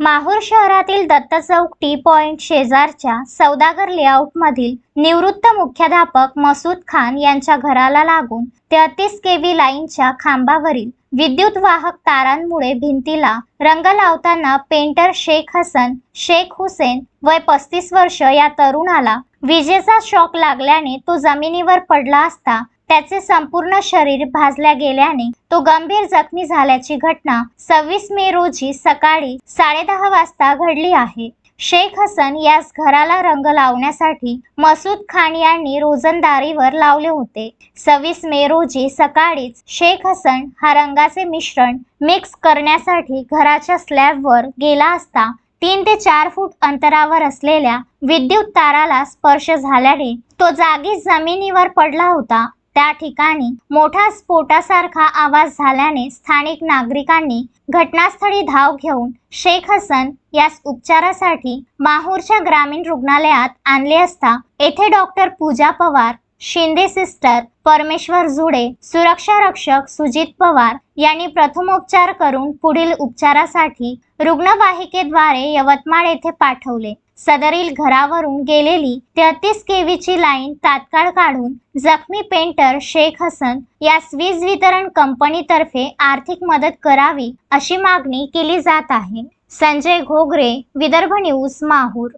माहूर शहरातील दत्त चौक T point शेजारच्या सौदागर लेआउटमधील निवृत्त मुख्याध्यापक मसूद खान यांच्या घराला लागून तेहतीस केव्ही लाईनच्या खांबावरील विद्युत वाहक तारांमुळे भिंतीला रंग लावताना पेंटर शेख हसन शेख हुसेन वय पस्तीस वर्ष या तरुणाला विजेचा शॉक लागल्याने तो जमिनीवर पडला असता त्याचे संपूर्ण शरीर भाजल्या गेल्याने तो गंभीर जखमी झाल्याची घटना सव्वीस मे रोजी सकाळी साडेदहा वाजता घडली आहे. शेख हसन यास घराला रंग लावण्यासाठी मसूद खान यांनी रोजंदारीवर लावले होते. सव्वीस मे रोजी सकाळीच शेख हसन हा रंगाचे मिश्रण मिक्स करण्यासाठी घराच्या स्लॅबवर गेला असता तीन ते चार फूट अंतरावर असलेल्या विद्युत ताराला स्पर्श झाल्याने तो जागीच जमिनीवर पडला होता. त्या ठिकाणी मोठा स्फोटासारखा आवाज झाल्याने स्थानिक नागरिकांनी घटनास्थळी धाव घेऊन शेख हसन यास उपचारासाठी माहूरच्या ग्रामीण रुग्णालयात आणले असता येथे डॉक्टर पूजा पवार शिंदे सिस्टर परमेश्वर जुडे सुरक्षा रक्षक सुजित पवार यांनी प्रथमोपचार करून पुढील उपचारासाठी रुग्णवाहिकेद्वारे यवतमाळ येथे पाठवले. सदरील घरावरून गेलेली तेहतीस केवीची लाईन तात्काळ काढून जखमी पेंटर शेख हसन यास वीज वितरण कंपनीतर्फे आर्थिक मदत करावी अशी मागणी केली जात आहे. संजय घोगरे विदर्भ न्यूज माहूर.